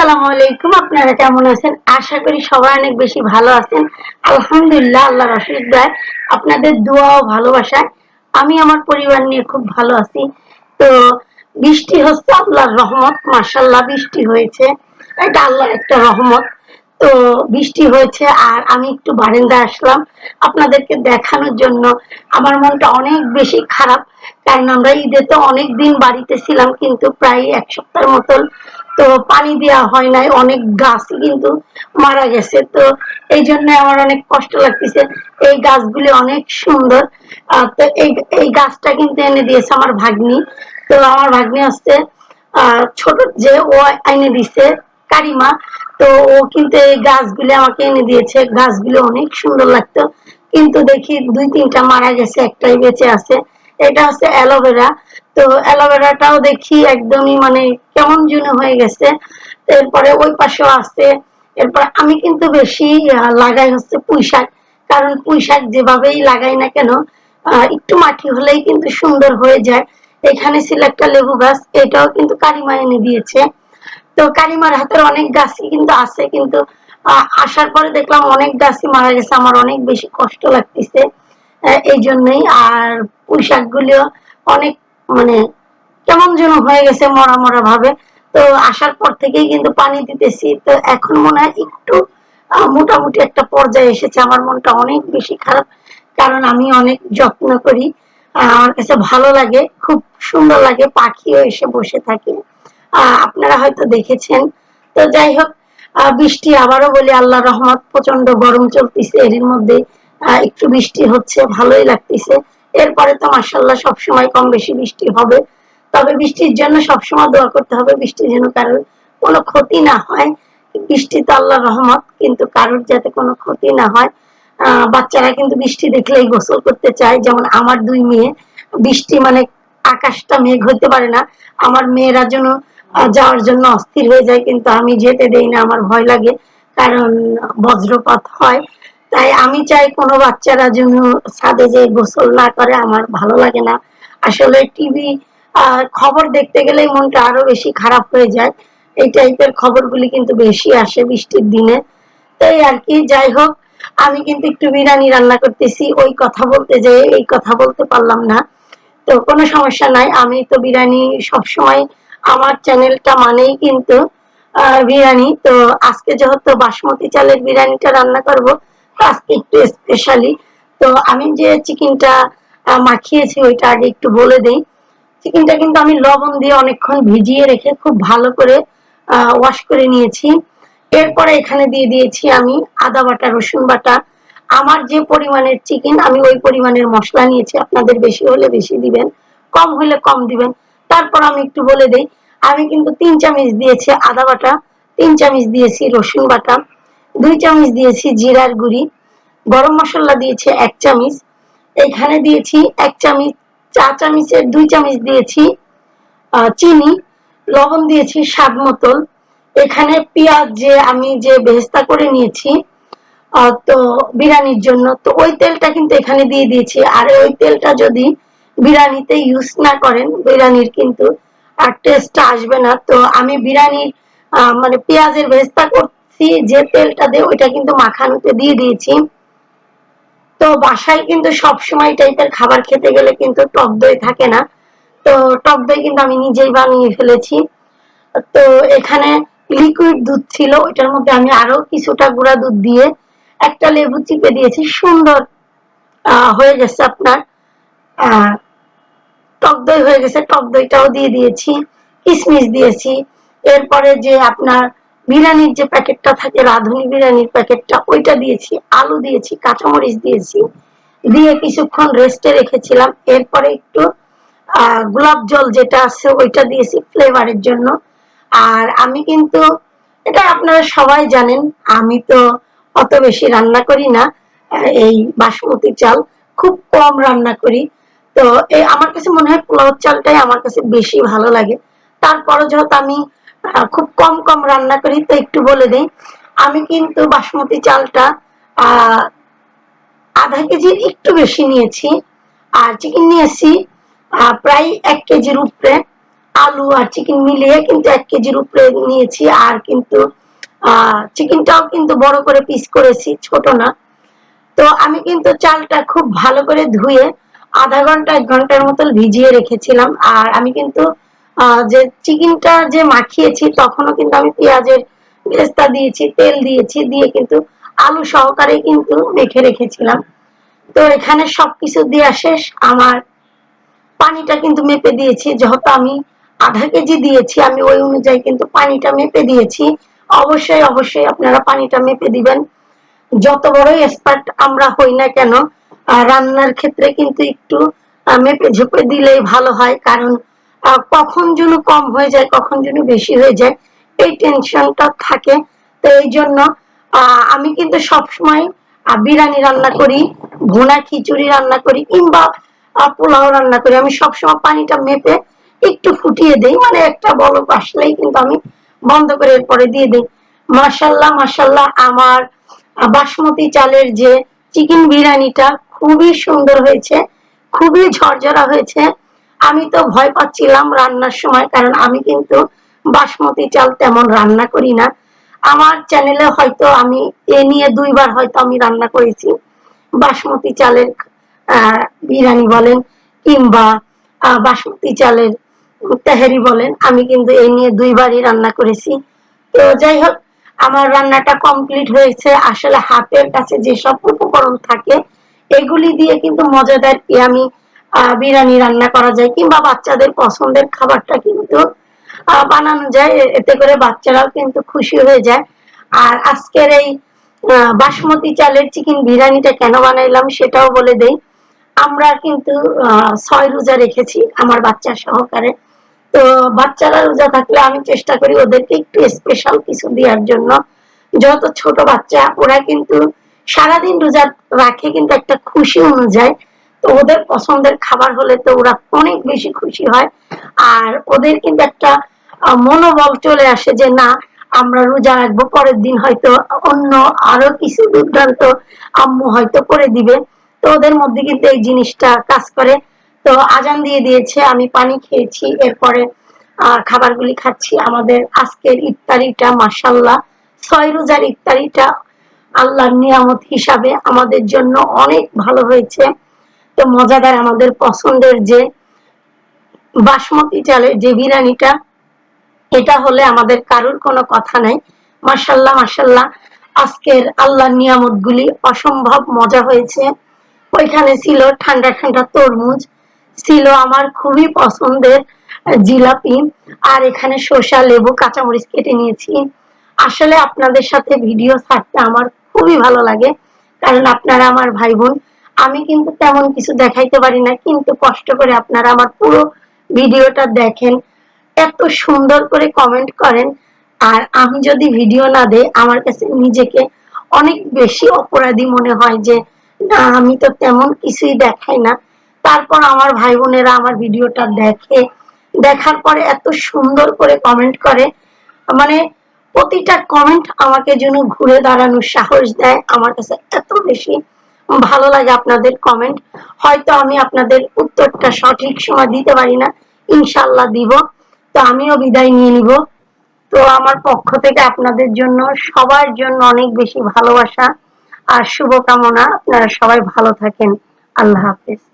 আসসালামু আলাইকুম, আপনারা কেমন আছেন? আশা করি সবাই অনেক বেশি ভালো আছেন। আলহামদুলিল্লাহ, আল্লাহর অশেষ আপনাদের দোয়া ও ভালোবাসায় আমি আমার পরিবার নিয়ে খুব ভালো আছি। তো বৃষ্টি হচ্ছে, আল্লাহর রহমত মাশাল্লাহ বৃষ্টি হয়েছে। এটা আল্লাহর একটা রহমত। তো বৃষ্টি হয়েছে আর আমি একটু বারান্দায় আসলাম আপনাদেরকে দেখানোর জন্য। আমার মনটা অনেক বেশি খারাপ কারণ আমরা ঈদে তো অনেক দিন বাড়িতে ছিলাম কিন্তু প্রায় এক সপ্তাহের মতন তো পানি দেওয়া হয় নাই অনেক গাছই কিন্তু মারা গেছে। তো এই জন্য আমার অনেক কষ্ট লাগতেছে। এই গাছগুলি অনেক সুন্দর। তো এই এই গাছটা কিন্তু এনে দিয়েছে আমার ভাগ্নি। তো আমার ভাগ্নি হচ্ছে আহ, ছোট যে ও এনে দিছে কারিমা। তো ও কিন্তু এই গাছগুলি আমাকে এনে দিয়েছে। গাছগুলো অনেক সুন্দর লাগতো। কিন্তু দেখি দুই তিনটা মারা গেছে, একটাই বেঁচে আছে। এটা হচ্ছে অ্যালোভেরা। তো অ্যালোভেরাটাও দেখি একদমই মানে কেমন যেন হয়ে গেছে। এরপরে ওই পাশেও আছে। এরপর আমি কিন্তু বেশি লাগাই হচ্ছে পুঁই শাক। কারণ পুঁই শাক যেভাবেই লাগাই না কেন একটু মাটি হলেই কিন্তু সুন্দর হয়ে যায়। এখানে ছিল একটা লেবু গাছ, এটাও কিন্তু কারিমা এনে দিয়েছে। তো কারিমার হাতের অনেক গাছই কিন্তু আছে, কিন্তু আসার পরে দেখলাম অনেক গাছই মারা গেছে। আমার অনেক বেশি কষ্ট লাগতেছে এই জন্যই। আর পুঁই শাকগুলিও অনেক মানে কেমন যেন হয়ে গেছে মরা মরা ভাবে। তো আসার পর থেকেই কিন্তু পানি দিতেছি। তো এখন মনে হয় একটু মোটামুটি একটা পর্যায়ে এসেছে। আমার মনটা অনেক বেশি খারাপ, কারণ আমি অনেক যত্ন করি। আমার কাছে ভালো লাগে, খুব সুন্দর লাগে, পাখিও এসে বসে থাকে। আপনারা হয়তো দেখেছেন। তো যাই হোক বৃষ্টি আবারও বলি আল্লাহ রহমত প্রচণ্ড গরম চলতেছে। এর মধ্যে একটু বৃষ্টি হচ্ছে, ভালোই লাগতেছে। এরপরে তো মাসাল্লাহ সবসময় কম বেশি বৃষ্টি হবে। তবে বৃষ্টির জন্য সবসময় দোয়া করতে হবে, বৃষ্টি যেন কারোর কোনো ক্ষতি না হয়। বৃষ্টি তো আল্লাহ রহমত, কিন্তু কারোর যাতে কোনো ক্ষতি না হয়। বাচ্চারা কিন্তু বৃষ্টি দেখলেই গোসল করতে চায়। যেমন আমার দুই মেয়ে, বৃষ্টি মানে আকাশটা মেঘ হইতে পারে না। আমার মেয়েরা যেন যাওয়ার জন্য অস্থির হয়ে যায়, কিন্তু আমি যেতে দেই না, আমার ভয় লাগে, কারণ বজ্রপাত হয়। তাই আমি চাই কোনো বাচ্চারা যেন ছাদে যে গোসল না করে, আমার ভালো লাগে না। আসলে টিভি খবর দেখতে গেলেই মনটা আরও বেশি খারাপ হয়ে যায়। এই টাইপের খবরগুলি কিন্তু বেশি আসে বৃষ্টির দিনে। তাই আর কি, যাই হোক, আমি কিন্তু একটু বিরিয়ানি রান্না করতেছি, ওই কথা বলতে যে এই কথা বলতে পারলাম না। তো কোনো সমস্যা নাই, আমি তো বিরিয়ানি সবসময় আমার চ্যানেলটা মানেই কিন্তু বিরিয়ানি। তো আজকে যেহেতু বাসমতি চালের বিরিয়ানিটা রান্না করব আজকে একটু স্পেশালি তো আমি যে চিকেনটা মাখিয়েছি, ওইটা আগে একটু বলে দেই। চিকেনটা কিন্তু আমি লবণ দিয়ে অনেকক্ষণ ভিজিয়ে রেখে খুব ভালো করে ওয়াশ করে নিয়েছি। এরপরে এখানে দিয়ে দিয়েছি আমি আদা বাটা, রসুন বাটা। আমার যে পরিমাণের চিকেন আমি ওই পরিমাণের মশলা নিয়েছি। আপনাদের বেশি হলে বেশি দিবেন, কম হলে কম দিবেন। তারপর আমি একটু বলে দেই, আমি কিন্তু তিন চামচ দিয়েছি আদা বাটা, তিন চামচ দিয়েছি রসুন বাটা, দুই চামচ দিয়েছি জিরার গুঁড়ি, গরম মশলা দিয়েছি এক চামচ, এখানে দিয়েছি এক চামচ, চা চামচের দুই চামচ দিয়েছি চিনি, লবণ দিয়েছি স্বাদ মতন, এখানে পেঁয়াজ যে আমি যে বেহেস্তা করে নিয়েছি তো বিরিয়ানির জন্য, তো ওই তেলটা কিন্তু এখানে দিয়ে দিয়েছি, আর ওই তেলটা যদি বিরিয়ানিতে ইউজ না করেন বিরিয়ানির কিন্তু আর টেস্ট আসবে না। তো আমি বিরিয়ানির মানে পেঁয়াজের ভেস্তা করছি যে তেলটা দিয়ে ওইটা কিন্তু মাখানোতে দিয়ে দিয়েছি। তো বাসায় কিন্তু সব সময় টাইপের খাবার খেতে গেলে কিন্তু টক দই থাকে না। তো টক দই কিন্তু আমি নিজেই বানিয়ে ফেলেছি। তো এখানে লিকুইড দুধ ছিল ওইটার মধ্যে আমি আরও কিছুটা গুঁড়া দুধ দিয়ে একটা লেবু চিপে দিয়েছি। সুন্দর হয়ে গেছে আপনার। আহ, দই হয়ে গেছে, টক দইটাও দিয়ে দিয়েছি কিশমিশ দিয়েছি। এরপরে যে আপনার বিরিয়ানির যে প্যাকেটটা থাকে, রাঁধুনি বিরিয়ানির প্যাকেটটা, ওইটা দিয়েছি, আলু দিয়েছি, কাঁচামরিচ দিয়েছি। দিয়ে কিছুক্ষণ রেস্টে রেখেছিলাম। এরপরে একটু গোলাপ জল যেটা আছে, ওইটা দিয়েছি ফ্লেভারের জন্য। আর আমি কিন্তু, এটা আপনারা সবাই জানেন, আমি তো অত বেশি রান্না করি না, এই বাসমতি চাল খুব কম রান্না করি। তো এই আমার কাছে মনে হয় পোলাও চালটাই আমার কাছে বেশি ভালো লাগে। তারপরে যেহেতু আমি খুব কম কম রান্না করি, তো একটু বলে দিই। আমি কিন্তু বাসমতি চালটা আধা কেজির একটু বেশি নিয়েছি। আর চিকেন নিয়েছি প্রায় এক কেজির উপরে। আলু আর চিকেন মিলিয়ে কিন্তু এক কেজির উপরে নিয়েছি। আর কিন্তু, আহ চিকেনটাও কিন্তু বড় করে পিস করেছি, ছোট না। তো আমি কিন্তু চালটা খুব ভালো করে ধুয়ে আধা ঘণ্টা, এক ঘণ্টার মতো ভিজিয়ে রেখেছিলাম। আর আমি কিন্তু যে চিকেনটা যে মাখিয়েছি, তখনও কিন্তু আমি পেঁয়াজের বেস্তা দিয়েছি, তেল দিয়েছি, দিয়ে কিন্তু আলু সহকারে কিন্তু মেখে রেখেছিলাম। তো এখানে সবকিছু দেওয়া শেষ। আমার পানিটা কিন্তু মেপে দিয়েছি। যেহেতু আমি আধা কেজি দিয়েছি, আমি ওই অনুযায়ী কিন্তু পানিটা মেপে দিয়েছি। অবশ্যই অবশ্যই আপনারা পানিটা মেপে দিবেন। যত বড়ই এক্সপার্ট আমরা হই না কেন রান্নার ক্ষেত্রে কিন্তু একটু মেপে ঝুপে দিলেই ভালো হয়। কারণ কখন যেন কম হয়ে যায়, কখন যেন বেশি হয়ে যায়, এই টেনশনটা থাকে। তো এই জন্য আমি কিন্তু সবসময় বিরিয়ানি রান্না করি, ভুনা খিচুড়ি রান্না করি, কিংবা পোলাও রান্না করি। আমি সবসময় পানিটা মেপে একটু ফুটিয়ে দেই। মানে একটা বলক আসলেই কিন্তু আমি বন্ধ করে এরপরে দিয়ে দিই। মাসাল্লাহ মাসাল্লাহ আমার বাসমতি চালের যে চিকেন বিরিয়ানিটা খুবই সুন্দর হয়েছে, খুবই ঝরঝরা হয়েছে। আমি তো ভয় পাচ্ছিলাম রান্নার সময়, কারণ আমি কিন্তু বাসমতি চাল তেমন রান্না করি না। আমার চ্যানেলে হয়তো আমি, এ নিয়ে দুইবার হয়তো আমি রান্না করেছি। বাসমতি চালের বিরিয়ানি বলেন, কিংবা বাসমতি চালের তেহারি বলেন, আমি কিন্তু এই নিয়ে দুইবারই রান্না করেছি। তো যাই হোক, আমার রান্নাটা কমপ্লিট হয়েছে। আসলে হাতের কাছে যেসব উপকরণ থাকে এগুলি দিয়ে কিন্তু মজাদার কি আমি বিরিয়ানি রান্না করা যায় কিংবা বাচ্চাদের পছন্দের খাবারটা কিন্তু বানানো যায়। এতে করে বাচ্চারাও কিন্তু খুশি হয়ে যায়। আর আজকের এই বাসমতি চালের চিকেন বিরিয়ানিটা কেন বানাইলাম সেটাও বলে দেই। আমরা কিন্তু ছয় রোজা রেখেছি আমার বাচ্চা সহকারে। তো বাচ্চারা রোজা থাকলে আমি চেষ্টা করি ওদেরকে একটু স্পেশাল কিছু দেওয়ার জন্য। যত ছোট বাচ্চা, ওরা কিন্তু সারাদিন রোজা রাখে কিন্তু একটা খুশি অনুযায়ী তো ওদের পছন্দের খাবার হলে তো ওরা অনেক বেশি খুশি হয়। আর ওদের কিন্তু একটা মনোবল চলে আসে যে না, আমরা রোজা রাখব, পরের দিন হয়তো অন্য আরও কিছু দুর্দান্ত আম্মু হয়তো করে দিবে। তো ওদের মধ্যে কিন্তু এই জিনিসটা কাজ করে। তো আজান দিয়ে দিয়েছে, আমি পানি খেয়েছি, এরপরে খাবারগুলি খাচ্ছি। আমাদের আজকের ইফতারিটা মাসাল্লাহ ছয় রোজার ইফতারিটা আল্লাহর নিয়ামত হিসাবে আমাদের জন্য অনেক ভালো হয়েছে। তো মজাদার আমাদের পছন্দের যে বাসমতি চালের যে বিরিয়ানিটা, এটা হলে আমাদের কারুর কোনো কথা নাই। মাসাল্লাহ মাসাল্লাহ আজকের আল্লাহর নিয়ামত গুলি অসম্ভব মজা হয়েছে। ওইখানে ছিল ঠান্ডা ঠান্ডা তরমুজ, ছিল আমার খুবই পছন্দের জিলাপি, আর এখানে শসা লেবু, কাঁচামরিচ কেটে নিয়েছি। আসলে আপনাদের সাথে ভিডিও ছাড়তে আমার খুবই ভালো লাগে। কারণ আপনারা আমার ভাই বোন আমি কিন্তু তেমন কিছু দেখাইতে পারি না, কিন্তু কষ্ট করে আপনারা আমার পুরো ভিডিওটা দেখেন, এত সুন্দর করে কমেন্ট করেন। আর আমি যদি ভিডিও না দেই, আমার কাছে নিজেকে অনেক বেশি অপরাধী মনে হয় যে, না, আমি তো তেমন কিছুই দেখাই না। তারপর আমার ভাই বোনেরা আমার ভিডিওটা দেখে, দেখার পরে এত সুন্দর করে কমেন্ট করে। মানে প্রতিটা কমেন্ট আমাকে যেন ঘুরে দাঁড়ানোর সাহস দেয়। আমার কাছে এত বেশি ভালো লাগে আপনাদের কমেন্ট হয়তো আমি আপনাদের উত্তরটা সঠিক সময় দিতে পারি না। ইনশাল্লাহ দিব। তো আমিও বিদায় নিয়ে নিব। তো আমার পক্ষ থেকে আপনাদের জন্য, সবার জন্য অনেক বেশি ভালোবাসা আর শুভকামনা। আপনারা সবাই ভালো থাকেন। আল্লাহ হাফিজ।